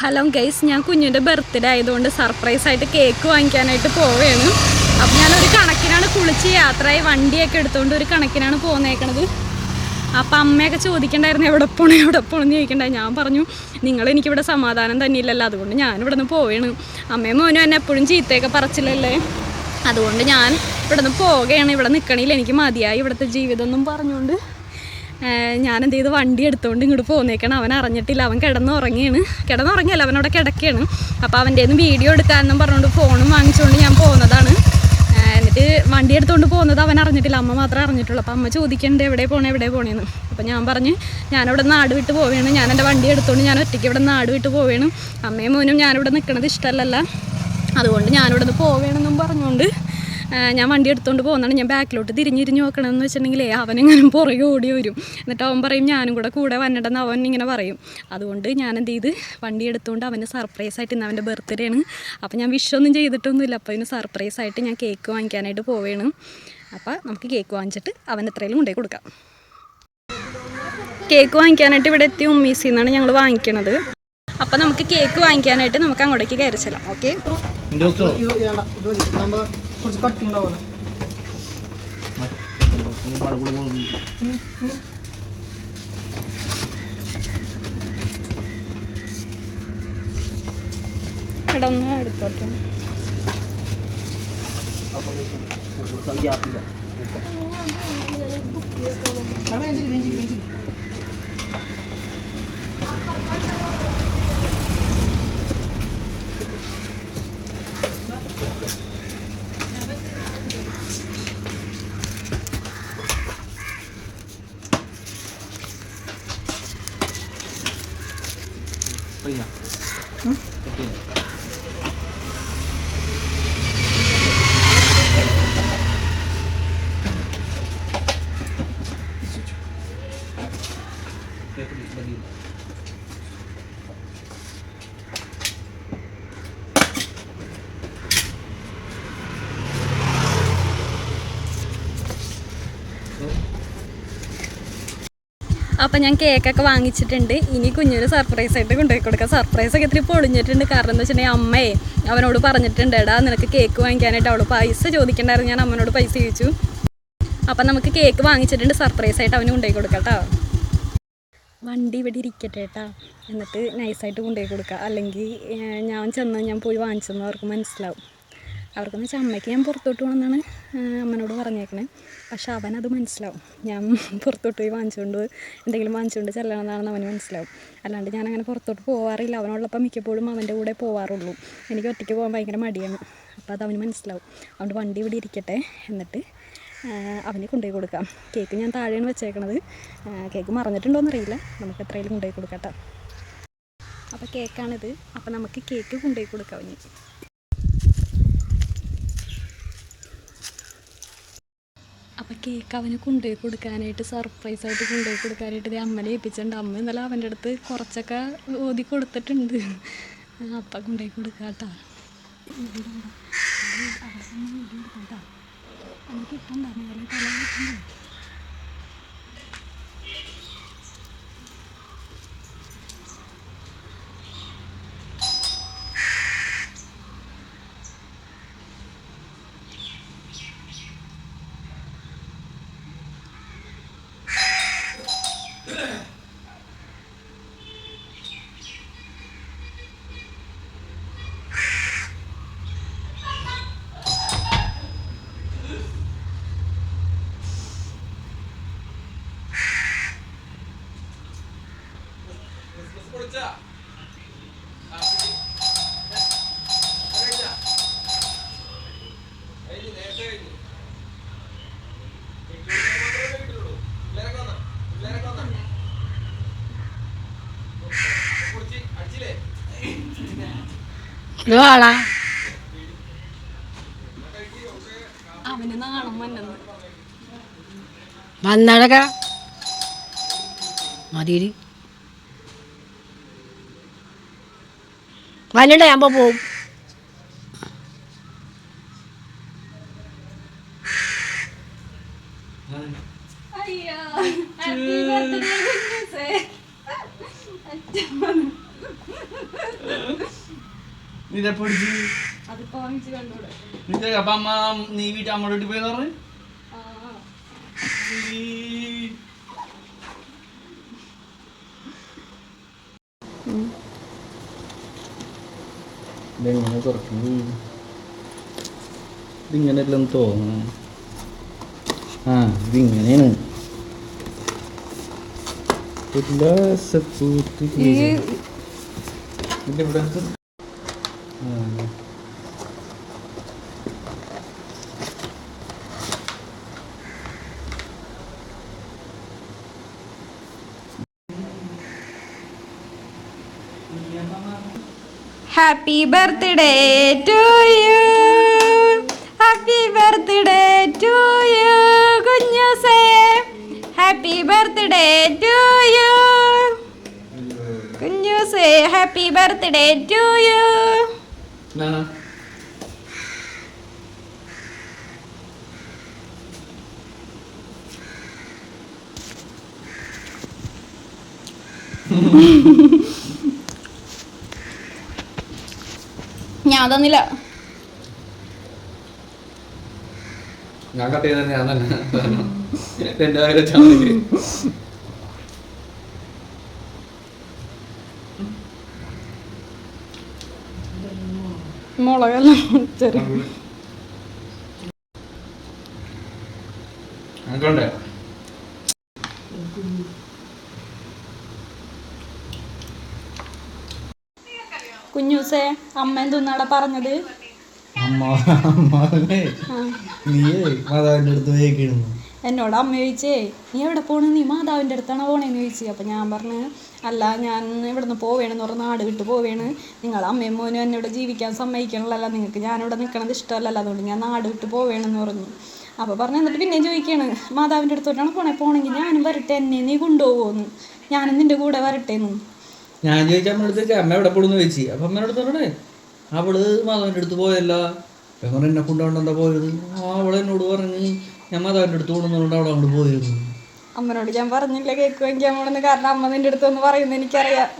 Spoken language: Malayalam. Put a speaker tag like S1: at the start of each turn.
S1: ഹലോ ഗൈസ് ഞാൻ കുഞ്ഞിന്റെ ബർത്ത്ഡേ ആയതുകൊണ്ട് സർപ്രൈസ് ആയിട്ട് കേക്ക് വാങ്ങിക്കാനായിട്ട് പോവുകയാണ്. അപ്പം ഞാനൊരു കണക്കിനാണ് കുളിച്ച് യാത്രയായി വണ്ടിയൊക്കെ എടുത്തുകൊണ്ട് ഒരു കണക്കിനാണ് പോന്നേക്കണത്. അപ്പം അമ്മയൊക്കെ ചോദിക്കണ്ടായിരുന്നു എവിടെ പോകണം എവിടെ പോകണമെന്ന് ചോദിക്കണ്ടായി. ഞാൻ പറഞ്ഞു നിങ്ങൾ എനിക്കിവിടെ സമാധാനം തന്നെ ഇല്ലല്ലോ അതുകൊണ്ട് ഞാനിവിടെ നിന്ന് പോവുകയാണ് അമ്മയും മോനും എന്നെ എപ്പോഴും ചീത്തയൊക്കെ പറച്ചില്ലല്ലേ അതുകൊണ്ട് ഞാൻ ഇവിടെ നിന്ന് പോവുകയാണ്. ഇവിടെ നിൽക്കണില്ല എനിക്ക് മതിയായി ഇവിടുത്തെ ജീവിതം എന്നും പറഞ്ഞുകൊണ്ട് എന്ത് ചെയ്ത്? വണ്ടി എടുത്തുകൊണ്ട് ഇങ്ങോട്ട് പോന്നേക്കണം. അവൻ അറിഞ്ഞിട്ടില്ല. അവൻ കിടന്നുറങ്ങിയാണ് കിടന്നുറങ്ങിയല്ല അവനവിടെ കിടക്കുകയാണ്. അപ്പോൾ അവന്റെ നിന്ന് വീഡിയോ എടുക്കാമെന്നും പറഞ്ഞുകൊണ്ട് ഫോണും വാങ്ങിച്ചുകൊണ്ട് ഞാൻ പോകുന്നതാണ് എന്നിട്ട് വണ്ടി എടുത്തുകൊണ്ട് പോകുന്നത് അവൻ അറിഞ്ഞിട്ടില്ല. അമ്മ മാത്രമേ അറിഞ്ഞിട്ടുള്ളൂ. അപ്പോൾ അമ്മ ചോദിക്കേണ്ടത് എവിടെ പോണേ? എവിടെ പോണേന്ന്? അപ്പോൾ ഞാൻ പറഞ്ഞ് ഞാനിവിടെ നാട് വിട്ട് പോവുകയാണ്. ഞാൻ എന്റെ വണ്ടി എടുത്തുകൊണ്ട് ഞാൻ ഒറ്റയ്ക്ക് ഇവിടെ നാട് വിട്ട് പോവുകയാണ്. അമ്മയും മോനും ഞാനിവിടെ നിൽക്കുന്നത് ഇഷ്ടമല്ലല്ല. അതുകൊണ്ട് ഞാനിവിടെ നിന്ന് പോവുകയാണെന്നും പറഞ്ഞുകൊണ്ട് ഞാൻ വണ്ടി എടുത്തുകൊണ്ട് പോകുന്നതാണ്. ഞാൻ ബാക്കിലോട്ട് തിരിഞ്ഞിരിഞ്ഞ് നോക്കണമെന്ന് വെച്ചിട്ടുണ്ടെങ്കിലേ അവനെങ്ങനെ പുറകെ ഓടി വരും. എന്നിട്ട് അവൻ പറയും ഞാനും കൂടെ കൂടെ വന്നിട്ടെന്ന് അവൻ ഇങ്ങനെ പറയും. അതുകൊണ്ട് ഞാൻ എന്ത് ചെയ്ത് വണ്ടി എടുത്തുകൊണ്ട് അവന് സർപ്രൈസ് ആയിട്ട് ഇന്ന് അവന്റെ ബർത്ത്ഡേ ആണ്. അപ്പോൾ ഞാൻ വിഷൊന്നും ചെയ്തിട്ടൊന്നുമില്ല. അപ്പോൾ അതിന് സർപ്രൈസ് ആയിട്ട് ഞാൻ കേക്ക് വാങ്ങിക്കാനായിട്ട് പോവുകയാണ് അപ്പോൾ നമുക്ക് കേക്ക് വാങ്ങിച്ചിട്ട് അവൻ എത്രയും കൊണ്ടുപോയി കൊടുക്കാം. കേക്ക് വാങ്ങിക്കാനായിട്ട് ഇവിടെ എത്തി ഉമ്മീസിൽ നിന്നാണ് ഞങ്ങൾ വാങ്ങിക്കണത്. അപ്പോൾ നമുക്ക് കേക്ക് വാങ്ങിക്കാനായിട്ട് നമുക്ക് അങ്ങോട്ടേക്ക് കയറി ചെല്ലാം. ഓക്കെ?
S2: കുറച്ച് കട്ടി ഉണ്ടാവുമല്ലോ
S1: ഇവിടെ ഒന്ന് എടുത്തോട്ടെ
S2: estrella.
S1: അപ്പം ഞാൻ കേക്കൊക്കെ വാങ്ങിച്ചിട്ടുണ്ട്. ഇനി കുഞ്ഞൊരു സർപ്രൈസ് ആയിട്ട് കൊണ്ടുപോയി കൊടുക്കാം. സർപ്രൈസ് ഒക്കെ ഇത്തിരി പൊളിഞ്ഞിട്ടുണ്ട്. കാരണം എന്താ വെച്ചിട്ടുണ്ടെങ്കിൽ അമ്മയെ അവനോട് പറഞ്ഞിട്ടുണ്ട് എടാ നിനക്ക് കേക്ക് വാങ്ങിക്കാനായിട്ട് അവൾ പൈസ ചോദിക്കണ്ടായിരുന്നു. ഞാൻ അമ്മനോട് പൈസ ചോദിച്ചു. അപ്പം നമുക്ക് കേക്ക് വാങ്ങിച്ചിട്ടുണ്ട്. സർപ്രൈസ് ആയിട്ട് അവന് കൊണ്ടുപോയി കൊടുക്കാം വണ്ടി ഇവിടെ ഇരിക്കട്ടെ കേട്ടാ എന്നിട്ട് നൈസായിട്ട് കൊണ്ടുപോയി കൊടുക്കുക അല്ലെങ്കിൽ ഞാൻ ചെന്ന് ഞാൻ പോയി വാങ്ങിച്ചെന്ന് അവർക്ക് മനസ്സിലാവും. അവർക്കെന്ന് വെച്ചാൽ അമ്മയ്ക്ക് ഞാൻ പുറത്തോട്ട് പോകണമെന്നാണ് അമ്മനോട് പറഞ്ഞേക്കണേ. പക്ഷെ അവനത് മനസ്സിലാവും. ഞാൻ പുറത്തോട്ട് പോയി വാങ്ങിച്ചുകൊണ്ട് എന്തെങ്കിലും വാങ്ങിച്ചുകൊണ്ട് ചെല്ലണമെന്നാണെന്ന് അവന് മനസ്സിലാവും. അല്ലാണ്ട് ഞാൻ അങ്ങനെ പുറത്തോട്ട് പോവാറില്ല. അവനുള്ളപ്പോൾ മിക്കപ്പോഴും അവന്റെ കൂടെ പോവാറുള്ളൂ. എനിക്ക് ഒറ്റയ്ക്ക് പോകാൻ ഭയങ്കര മടിയാണ്. അപ്പോൾ അത് അവന് മനസ്സിലാവും. അതുകൊണ്ട് വണ്ടി ഇവിടെ ഇരിക്കട്ടെ. എന്നിട്ട് അവന് കൊണ്ടുപോയി കൊടുക്കാം. കേക്ക് ഞാൻ താഴെയാണ് വെച്ചേക്കണത്. കേക്ക് മറന്നിട്ടുണ്ടോ അറിയില്ല നമുക്ക് എത്രയും കൊണ്ടുപോയി കൊടുക്കാം കേട്ടോ. അപ്പോൾ കേക്കാണിത്. അപ്പോൾ നമുക്ക് കേക്ക് കൊണ്ടുപോയി കൊടുക്കാം അവന് അപ്പോൾ കേക്ക് അവന് കൊണ്ടുപോയി കൊടുക്കാനായിട്ട് സർപ്രൈസ് ആയിട്ട് കൊണ്ടുപോയി കൊടുക്കാനായിട്ട് ഇത് അമ്മനെ ഏൽപ്പിച്ചിട്ടുണ്ട്. അമ്മ ഇന്നലെ അവന്റെ അടുത്ത് കുറച്ചൊക്കെ ഓതി കൊടുത്തിട്ടുണ്ട്. അപ്പം കൊണ്ടുപോയി കൊടുക്കുക കേട്ടോ എനിക്ക് ഇപ്പം തന്നെ തല
S3: ആളാ
S1: അവന് നാണം വന്നത്.
S3: വന്നടക്ക മതിരി വന്നിട്ട് ഞാൻ പോവും
S4: നിന്നെ പിടിച്ച്. നിന്റെ അപ്പ അമ്മ നീ വീട്ടിൽ അമ്മയുടെ വീട്ടിൽ പോയെന്ന് പറഞ്ഞു? ഇതെങ്ങനെ തുറക്കുന്നു ഇതിങ്ങനെ എല്ലാം തോന്നുന്നു ആ ഇതിങ്ങനെയാണ് ഉല്ലാസപ്പൂത്ത്
S1: ഈ
S4: ഇതിവിടെ
S1: happy birthday to you happy birthday to you കുഞ്ഞുസേ happy birthday to you കുഞ്ഞുസേ ഹാപ്പി ബർത്ത്ഡേ ടു യു
S4: നാ.
S1: ഞാൻ തന്നില്ല
S4: ഞാൻ കട്ട് ചെയ്ത ഞാൻ തന്നെ എന്റെ കാര്യം ചാനലിൽ
S1: മുളകെല്ലാം ചെറിയ
S4: അങ്ങോട്ടേ
S1: കുഞ്ഞൂസേ അമ്മ എന്തുന്നാടാ പറഞ്ഞത്?
S4: അമ്മ. നീയേ മാതാവിന്റെ അടുത്ത്
S1: എന്നോട് അമ്മ ചോദിച്ചേ നീ എവിടെ പോണേ? നീ മാതാവിന്റെ അടുത്താണ് പോണേന്ന് ചോദിച്ചു. അപ്പം ഞാൻ പറഞ്ഞു അല്ല ഞാൻ ഇവിടുന്ന് പോവേണെന്ന് പറഞ്ഞ നാട് വിട്ട് പോവേണ്. നിങ്ങൾ അമ്മയും മോനും എന്നോട് ജീവിക്കാൻ സമ്മതിക്കണല്ലോ നിങ്ങൾക്ക് ഞാനിവിടെ നിൽക്കണത് ഇഷ്ടമല്ലല്ലോ. അതുകൊണ്ട് ഞാൻ നാട് വിട്ട് പോവേണെന്ന് പറഞ്ഞു. അപ്പോൾ പറഞ്ഞു എന്നിട്ട് പിന്നെയും ചോദിക്കുകയാണ് മാതാവിന്റെ അടുത്തോട്ടാണ് പോണേ? പോണെങ്കിൽ ഞാനും വരട്ടെ. എന്നെ നീ കൊണ്ടുപോകുമെന്ന് ഞാനും നിന്റെ കൂടെ വരട്ടെ വരട്ടേന്ന്
S4: ഞാൻ ചോദിച്ചാൽ അമ്മയുടെ അമ്മ എവിടെ പോണെന്ന് ചോദിച്ചു. അപ്പൊ അമ്മേനോട് പറഞ്ഞേ അവൾ മാധവന്റെ അടുത്ത് പോയല്ല. എങ്ങനെ എന്നെ കൊണ്ടുകൊണ്ട് എന്താ പോയത്? ആ അവൾ എന്നോട് പറഞ്ഞ് ഞാൻ മാധവന്റെ അടുത്ത് കൊണ്ടുവന്നുകൊണ്ട് അവളെ അങ്ങോട്ട് പോയിരുന്നു
S1: അമ്മനോട് ഞാൻ പറഞ്ഞില്ല കേൾക്കുമെങ്കിൽ അമ്മ കാരണം അമ്മ അടുത്ത് അടുത്തൊന്ന് പറയുന്നത് എനിക്കറിയാം.